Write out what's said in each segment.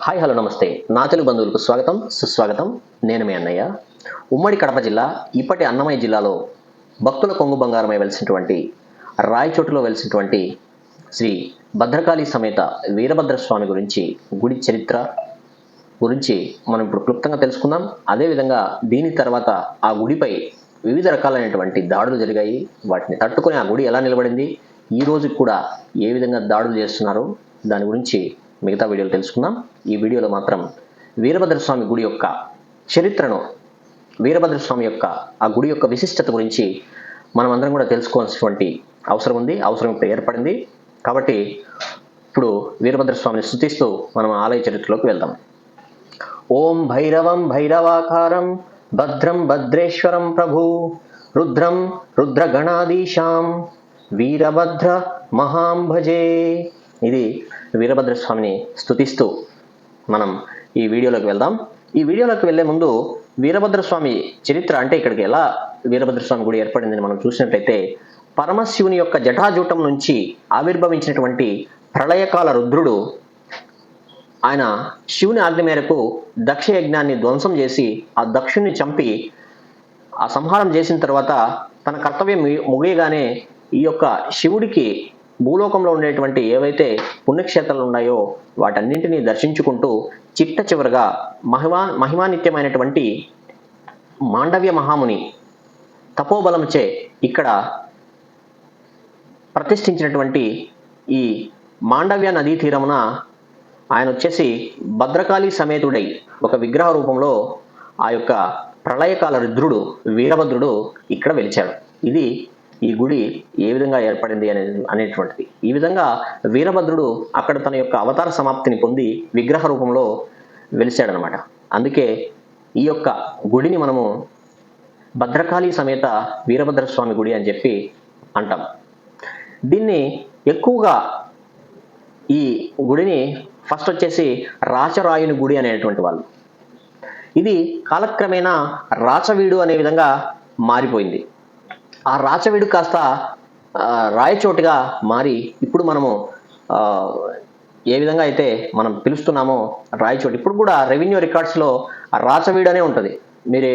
Hi hello నమస్తే. నా తెలుగు బంధువులకు స్వాగతం సుస్వాగతం. నేను మీ అన్నయ్య. ఉమ్మడి కడప జిల్లా ఇప్పటి అన్నమయ్య జిల్లాలో భక్తుల కొంగు బంగారమై వెలిసినటువంటి రాయచోటులో వెలిసినటువంటి శ్రీ భద్రకాళి సమేత వీరభద్ర స్వామి గురించి గుడి చరిత్ర గురించి మనం ఇప్పుడు క్లుప్తంగా తెలుసుకుందాం. అదేవిధంగా దీని తర్వాత ఆ గుడిపై వివిధ రకాలైనటువంటి దాడులు జరిగాయి. వాటిని తట్టుకొని ఆ గుడి ఎలా నిలబడింది? ఈ రోజు కూడా ఏ విధంగా దాడులు చేస్తున్నారు? దాని గురించి మిగతా వీడియోలు తెలుసుకుందాం. ఈ వీడియోలో మాత్రం వీరభద్ర స్వామి గుడి యొక్క చరిత్రను వీరభద్ర స్వామి యొక్క ఆ గుడి యొక్క విశిష్టత గురించి మనం అందరం కూడా తెలుసుకోవాల్సినటువంటి అవసరం ఉంది. అవసరం ఇప్పుడు ఏర్పడింది. కాబట్టి ఇప్పుడు వీరభద్ర స్వామిని స్థుతిస్తూ మనం ఆలయ చరిత్రలోకి వెళ్దాం. ఓం భైరవం భైరవాకారం భద్రం భద్రేశ్వరం ప్రభు రుద్రం రుద్రగణాధీశాం వీరభద్ర మహాం భజే ఇది వీరభద్ర స్వామిని స్థుతిస్తూ మనం ఈ వీడియోలోకి వెళ్దాం. ఈ వీడియోలోకి వెళ్ళే ముందు వీరభద్ర స్వామి చరిత్ర అంటే ఇక్కడికి ఎలా వీరభద్ర స్వామి గుడి ఏర్పడిందని మనం చూసినట్లయితే పరమశివుని యొక్క జటాజూటం నుంచి ఆవిర్భవించినటువంటి ప్రళయకాల రుద్రుడు ఆయన శివుని ఆజ్ఞ మేరకు దక్ష యజ్ఞాన్ని ధ్వంసం చేసి ఆ దక్షుణ్ణి చంపి ఆ సంహారం చేసిన తర్వాత తన కర్తవ్యం ముగియగానే ఈ యొక్క శివుడికి భూలోకంలో ఉండేటువంటి ఏవైతే పుణ్యక్షేత్రాలు ఉన్నాయో వాటన్నింటినీ దర్శించుకుంటూ చిట్ట చివరగా మహిమా మహిమానిత్యమైనటువంటి మాండవ్య మహాముని తపోబలంచే ఇక్కడ ప్రతిష్ఠించినటువంటి ఈ మాండవ్య నదీ తీరమున ఆయన వచ్చేసి భద్రకాళి సమేతుడై ఒక విగ్రహ రూపంలో ఆ యొక్క ప్రళయకాల రుద్రుడు వీరభద్రుడు ఇక్కడ వెలిచాడు. ఇది ఈ గుడి ఏ విధంగా ఏర్పడింది అనే అనేటువంటిది. ఈ విధంగా వీరభద్రుడు అక్కడ తన యొక్క అవతార సమాప్తిని పొంది విగ్రహ రూపంలో వెలిశాడనమాట అందుకే ఈ యొక్క గుడిని మనము భద్రకాళి సమేత వీరభద్ర స్వామి గుడి అని చెప్పి అంటాం. దీన్ని ఎక్కువగా ఈ గుడిని ఫస్ట్ వచ్చేసి రాచరాయుని గుడి అనేటువంటి వాళ్ళు. ఇది కాలక్రమేణా రాచవీడు అనే విధంగా మారిపోయింది. ఆ రాచవీడు కాస్త రాయచోటుగా మారి ఇప్పుడు మనము ఏ విధంగా అయితే మనం పిలుస్తున్నామో రాయచోటు. ఇప్పుడు కూడా రెవెన్యూ రికార్డ్స్లో రాచవీడు అనే ఉంటుంది. మీరు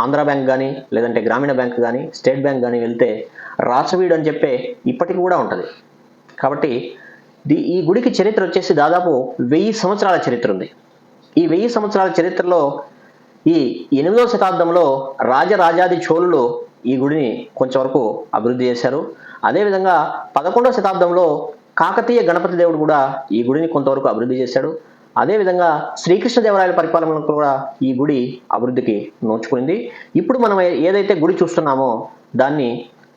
ఆంధ్ర బ్యాంక్ కానీ లేదంటే గ్రామీణ బ్యాంక్ కానీ స్టేట్ బ్యాంక్ కానీ వెళ్తే రాచవీడు అని చెప్పే ఇప్పటికి కూడా ఉంటుంది. కాబట్టి ది- ఈ గుడికి చరిత్ర వచ్చేసి దాదాపు వెయ్యి సంవత్సరాల చరిత్ర ఉంది. ఈ వెయ్యి సంవత్సరాల చరిత్రలో ఈ ఎనిమిదవ శతాబ్దంలో రాజరాజాది చోళులు ఈ గుడిని కొంచెం వరకు అభివృద్ధి చేశారు. అదేవిధంగా పదకొండవ శతాబ్దంలో కాకతీయ గణపతి దేవుడు కూడా ఈ గుడిని కొంతవరకు అభివృద్ధి చేశాడు. అదేవిధంగా శ్రీకృష్ణదేవరాయల పరిపాలనలో కూడా ఈ గుడి అభివృద్ధికి నోచుకుంది ఇప్పుడు మనం ఏదైతే గుడి చూస్తున్నామో దాన్ని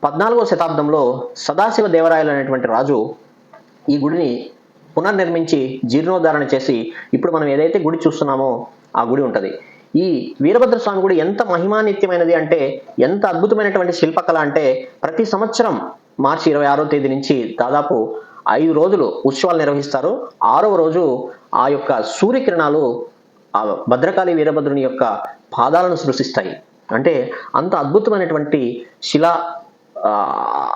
పద్నాలుగో శతాబ్దంలో సదాశివ దేవరాయలు అనేటువంటి రాజు ఈ గుడిని పునర్నిర్మించి జీర్ణోద్ధరణ చేసి ఇప్పుడు మనం ఏదైతే గుడి చూస్తున్నామో ఆ గుడి ఉంటుంది. ఈ వీరభద్ర స్వామి గుడి ఎంత మహిమానిత్యమైనది అంటే ఎంత అద్భుతమైనటువంటి శిల్పకళ అంటే ప్రతి సంవత్సరం మార్చి ఇరవై ఆరో తేదీ నుంచి దాదాపు ఐదు రోజులు ఉత్సవాలు నిర్వహిస్తారు. ఆరవ రోజు ఆ యొక్క సూర్యకిరణాలు ఆ భద్రకాళి వీరభద్రుని యొక్క పాదాలను సృష్టిస్తాయి అంటే అంత అద్భుతమైనటువంటి శిలా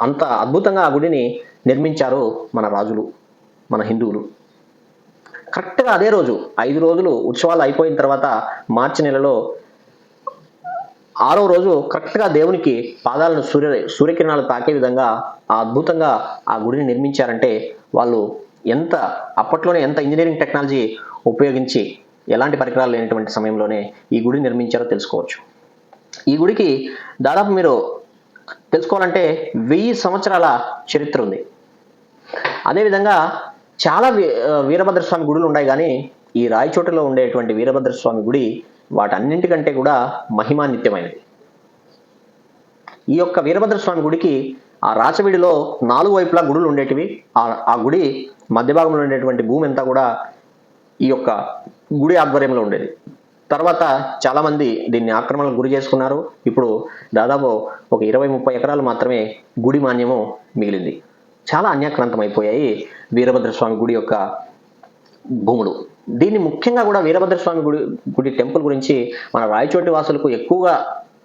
అంత అద్భుతంగా ఆ గుడిని నిర్మించారు మన రాజులు మన హిందువులు. కరెక్ట్గా అదే రోజు ఐదు రోజులు ఉత్సవాలు అయిపోయిన తర్వాత మార్చి నెలలో ఆరో రోజు కరెక్ట్గా దేవునికి పాదాలను సూర్య సూర్యకిరణాలు తాకే విధంగా ఆ అద్భుతంగా ఆ గుడిని నిర్మించారంటే వాళ్ళు ఎంత అప్పట్లోనే ఎంత ఇంజనీరింగ్ టెక్నాలజీ ఉపయోగించి ఎలాంటి పరికరాలు లేనటువంటి సమయంలోనే ఈ గుడి నిర్మించారో తెలుసుకోవచ్చు. ఈ గుడికి దాదాపు మీరు తెలుసుకోవాలంటే వెయ్యి సంవత్సరాల చరిత్ర ఉంది. అదేవిధంగా చాలా వీరభద్రస్వామి వీరభద్ర స్వామి గుడులు ఉన్నాయి కానీ ఈ రాయచోటలో ఉండేటువంటి వీరభద్ర స్వామి గుడి వాటన్నింటికంటే కూడా మహిమాన్విత్యమైనది ఈ యొక్క వీరభద్ర స్వామి గుడికి ఆ రాచవీడిలో నాలుగు వైపులా గుడులు ఉండేటివి. ఆ ఆ గుడి మధ్య భాగంలో ఉండేటువంటి భూమి అంతా కూడా ఈ యొక్క గుడి ఆధ్వర్యంలో ఉండేది. తర్వాత చాలామంది దీన్ని ఆక్రమణకు గురి చేసుకున్నారు. ఇప్పుడు దాదాపు ఒక ఇరవై ముప్పై ఎకరాలు మాత్రమే గుడి మాన్యము మిగిలింది. చాలా అన్యాక్రాంతం అయిపోయాయి వీరభద్ర స్వామి గుడి యొక్క భూములు. దీన్ని ముఖ్యంగా కూడా వీరభద్ర స్వామి గుడి గుడి టెంపుల్ గురించి మన రాయచోటి వాసులకు ఎక్కువగా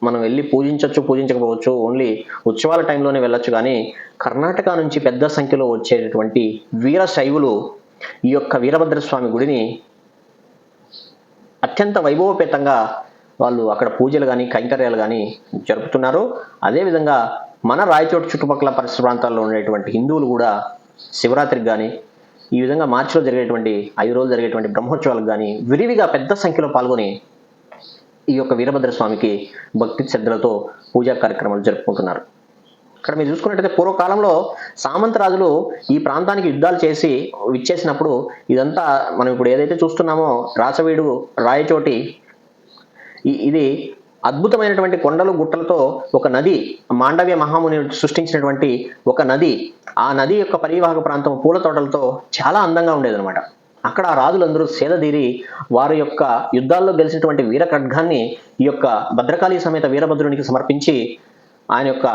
మనం వెళ్ళి పూజించవచ్చు పూజించకపోవచ్చు ఓన్లీ ఉత్సవాల టైంలోనే వెళ్ళొచ్చు. కానీ కర్ణాటక నుంచి పెద్ద సంఖ్యలో వచ్చేటటువంటి వీర శైవులు ఈ యొక్క వీరభద్ర స్వామి గుడిని అత్యంత వైభవపేతంగా వాళ్ళు అక్కడ పూజలు కానీ కైంకర్యాలు కానీ జరుపుతున్నారు. అదేవిధంగా మన రాయచోటు చుట్టుపక్కల పరిసర ప్రాంతాల్లో ఉండేటువంటి హిందువులు కూడా శివరాత్రికి కానీ ఈ విధంగా మార్చిలో జరిగేటువంటి ఐదు రోజులు జరిగేటువంటి బ్రహ్మోత్సవాలకు కానీ విరివిగా పెద్ద సంఖ్యలో పాల్గొని ఈ యొక్క వీరభద్ర స్వామికి భక్తి శ్రద్ధలతో పూజా కార్యక్రమాలు జరుపుకుంటున్నారు. ఇక్కడ మీరు చూసుకున్నట్టయితే పూర్వకాలంలో సామంత రాజులు ఈ ప్రాంతానికి యుద్ధాలు చేసి విచ్చేసినప్పుడు ఇదంతా మనం ఇప్పుడు ఏదైతే చూస్తున్నామో రాసవీడు రాయచోటి ఇది అద్భుతమైనటువంటి కొండలు గుట్టలతో ఒక నది మాండవ్య మహాముని సృష్టించినటువంటి ఒక నది. ఆ నది యొక్క పరివాహక ప్రాంతం పూల తోటలతో చాలా అందంగా ఉండేదన్నమాట. అక్కడ ఆ రాజులందరూ సేదదీరి వారి యొక్క యుద్ధాల్లో గెలిచినటువంటి వీర ఖడ్గాన్ని ఈ యొక్క భద్రకాళి సమేత వీరభద్రునికి సమర్పించి ఆయన యొక్క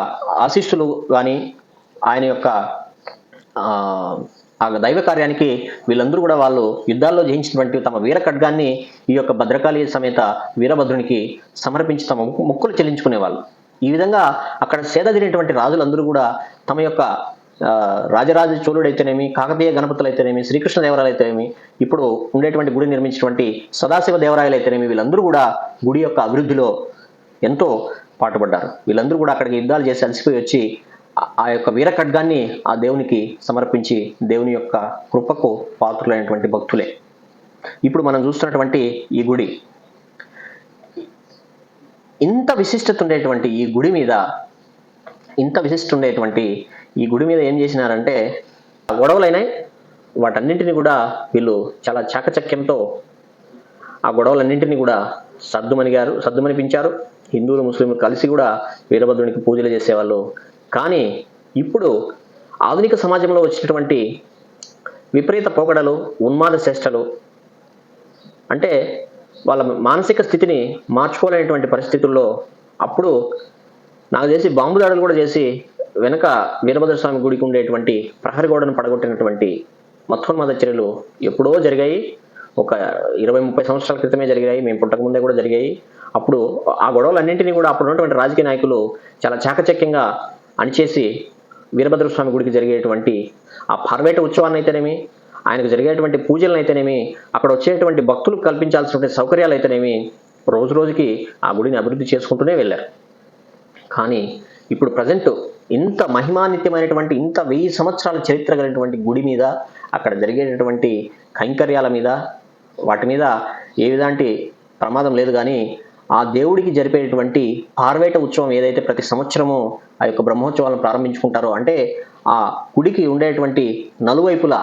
ఆశీస్సులు కానీ ఆయన యొక్క ఆ, దైవ కార్యానికి వీళ్ళందరూ కూడా వాళ్ళు యుద్ధాల్లో జయించినటువంటి తమ వీర ఖడ్గాన్ని ఈ యొక్క భద్రకాళి సమేత వీరభద్రునికి సమర్పించి తమ మొక్కులు చెల్లించుకునేవాళ్ళు. ఈ విధంగా అక్కడ సేదగిరినటువంటి రాజులందరూ కూడా తమ యొక్క రాజరాజ చోళుడైతేనేమి కాకతీయ గణపతులు అయితేనేమి శ్రీకృష్ణ దేవరాయలైతేనేమి అయితేనేమి ఇప్పుడు ఉండేటువంటి గుడి నిర్మించినటువంటి సదాశివ దేవరాయలు అయితేనేమి వీళ్ళందరూ కూడా గుడి యొక్క అభివృద్ధిలో ఎంతో పాటుపడ్డారు. వీళ్ళందరూ కూడా అక్కడికి యుద్ధాలు చేసి అలసిపోయి వచ్చి ఆ- యొక్క వీర ఖడ్గాన్ని ఆ దేవునికి సమర్పించి దేవుని యొక్క కృపకు పాత్రులైనటువంటి భక్తులే. ఇప్పుడు మనం చూస్తున్నటువంటి ఈ గుడి. ఇంత విశిష్టత ఉండేటువంటి ఈ గుడి మీద ఇంత విశిష్టత ఉండేటువంటి ఈ గుడి మీద ఏం చేసినారంటే గొడవలైనాయి. వాటన్నింటినీ కూడా వీళ్ళు చాలా చాకచక్యంతో ఆ గొడవలన్నింటినీ కూడా సర్దుమనిగారు సర్దుమనిపించారు హిందువులు ముస్లింలు కలిసి కూడా వీరభద్రునికి పూజలు చేసేవాళ్ళు. కానీ ఇప్పుడు ఆధునిక సమాజంలో వచ్చినటువంటి విపరీత పోకడలు ఉన్మాద చేష్టలు అంటే వాళ్ళ మానసిక స్థితిని మార్చుకోలేనటువంటి పరిస్థితుల్లో అప్పుడు నాకు తెలిసి బాంబు దాడులు కూడా చేసి వెనక వీరభద్ర స్వామి గుడికి ఉండేటువంటి ప్రహరి గోడను పడగొట్టినటువంటి మత్సోన్మాద చర్యలు ఎప్పుడో జరిగాయి. ఒక ఇరవై ముప్పై సంవత్సరాల క్రితమే జరిగాయి. మేము పుట్టక ముందే కూడా జరిగాయి. అప్పుడు ఆ గొడవలన్నింటినీ కూడా అప్పుడు ఉన్నటువంటి రాజకీయ నాయకులు చాలా చాకచక్యంగా అణిచేసి వీరభద్ర స్వామి గుడికి జరిగేటువంటి ఆ పర్వేట ఉత్సవాన్ని అయితేనేమి ఆయనకు జరిగేటువంటి పూజలను అయితేనేమి అక్కడ వచ్చేటువంటి భక్తులకు కల్పించాల్సినటువంటి సౌకర్యాలు అయితేనేమి రోజు రోజుకి ఆ గుడిని అభివృద్ధి చేసుకుంటూనే వెళ్ళారు. కానీ ఇప్పుడు ప్రజెంట్ ఇంత మహిమానిత్యమైనటువంటి ఇంత వెయ్యి సంవత్సరాల చరిత్ర కలిగినటువంటి గుడి మీద అక్కడ జరిగేటటువంటి కైంకర్యాల మీద వాటి మీద ఏ విధాంటి ప్రమాదం లేదు కానీ ఆ దేవుడికి జరిపేటువంటి పార్వేట ఉత్సవం ఏదైతే ప్రతి సంవత్సరము ఆ యొక్క బ్రహ్మోత్సవాలను ప్రారంభించుకుంటారో అంటే ఆ గుడికి ఉండేటువంటి నలువైపులా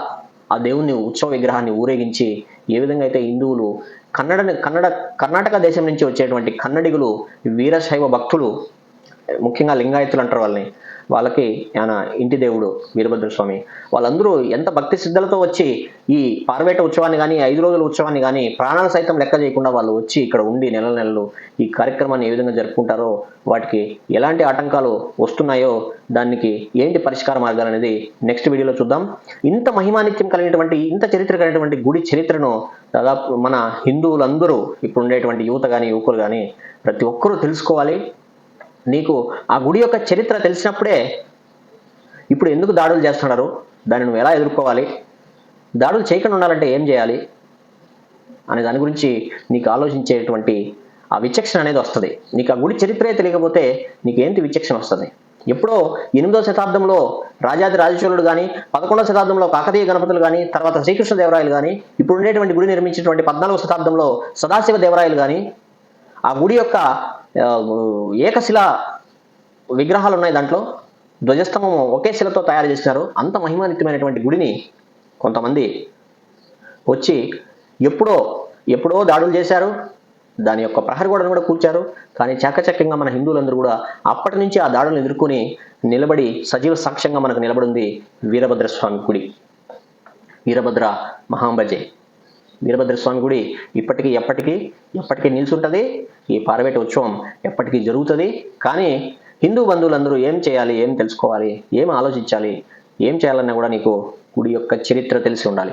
ఆ దేవుని ఉత్సవ విగ్రహాన్ని ఊరేగించి ఏ విధంగా అయితే హిందువులు కన్నడ కన్నడ కర్ణాటక దేశం నుంచి వచ్చేటువంటి కన్నడిగులు వీరశైవ భక్తులు ముఖ్యంగా లింగాయతులు అంటారు వాళ్ళని. వాళ్ళకి ఆయన ఇంటి దేవుడు వీరభద్ర స్వామి. వాళ్ళందరూ ఎంత భక్తి సిద్ధలతో వచ్చి ఈ పార్వేట ఉత్సవాన్ని కానీ ఐదు రోజుల ఉత్సవాన్ని కానీ ప్రాణాలు సైతం లెక్క చేయకుండా వాళ్ళు వచ్చి ఇక్కడ ఉండి నెల నెలలు ఈ కార్యక్రమాన్ని ఏ విధంగా జరుపుకుంటారో వాటికి ఎలాంటి ఆటంకాలు వస్తున్నాయో దానికి ఏంటి పరిష్కార మార్గాలు అనేది నెక్స్ట్ వీడియోలో చూద్దాం. ఇంత మహిమానిత్యం కలిగినటువంటి ఇంత చరిత్ర కలిగినటువంటి గుడి చరిత్రను దాదాపు మన హిందువులందరూ ఇప్పుడు ఉండేటువంటి యువత కానీ యువకులు కానీ ప్రతి ఒక్కరూ తెలుసుకోవాలి. నీకు ఆ గుడి యొక్క చరిత్ర తెలిసినప్పుడే ఇప్పుడు ఎందుకు దాడులు చేస్తున్నారు? దాన్ని నువ్వు ఎలా ఎదుర్కోవాలి? దాడులు చేయకుండా ఉండాలంటే ఏం చేయాలి? అనే దాని గురించి నీకు ఆలోచించేటువంటి ఆ విచక్షణ అనేది వస్తుంది. నీకు ఆ గుడి చరిత్రే తెలియకపోతే నీకు ఏంటి విచక్షణ వస్తుంది? ఎప్పుడో ఎనిమిదో శతాబ్దంలో రాజాది రాజచోళుడు కానీ పదకొండవ శతాబ్దంలో కాకతీయ గణపతులు కానీ తర్వాత శ్రీకృష్ణ దేవరాయలు కానీ ఇప్పుడు ఉండేటువంటి గుడి నిర్మించినటువంటి పద్నాలుగవ శతాబ్దంలో సదాశివ దేవరాయలు కానీ ఆ గుడి యొక్క ఏకశిల విగ్రహాలు ఉన్నాయి దాంట్లో. ధ్వజస్తంభం ఒకే శిలతో తయారు చేసినారు. అంత మహిమానితమైనటువంటి గుడిని కొంతమంది వచ్చి ఎప్పుడో ఎప్పుడో దాడులు చేశారు. దాని యొక్క ప్రహరి గోడను కూడా కూర్చారు కానీ చాకచక్యంగా మన హిందువులందరూ కూడా అప్పటి నుంచి ఆ దాడులను ఎదుర్కొని నిలబడి సజీవ సాక్ష్యంగా మనకు నిలబడింది వీరభద్ర స్వామి గుడి. వీరభద్ర మహాంబజే. వీరభద్ర స్వామి గుడి ఇప్పటికీ ఎప్పటికీ ఎప్పటికీ నిల్చుంటుంది. ఈ పార్వేట ఉత్సవం ఎప్పటికీ జరుగుతుంది. కానీ హిందూ బంధువులందరూ ఏం చేయాలి ఏం తెలుసుకోవాలి ఏం ఆలోచించాలి ఏం చేయాలన్నా కూడా నీకు గుడి యొక్క చరిత్ర తెలిసి ఉండాలి.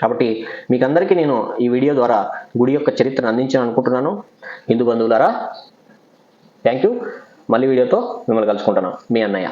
కాబట్టి మీకు అందరికీ నేను ఈ వీడియో ద్వారా గుడి యొక్క చరిత్రను అందించాను అనుకుంటున్నాను. హిందూ బంధువులారా థ్యాంక్ యూ. మళ్ళీ వీడియోతో మిమ్మల్ని కలుసుకుంటున్నాను. మీ అన్నయ్య.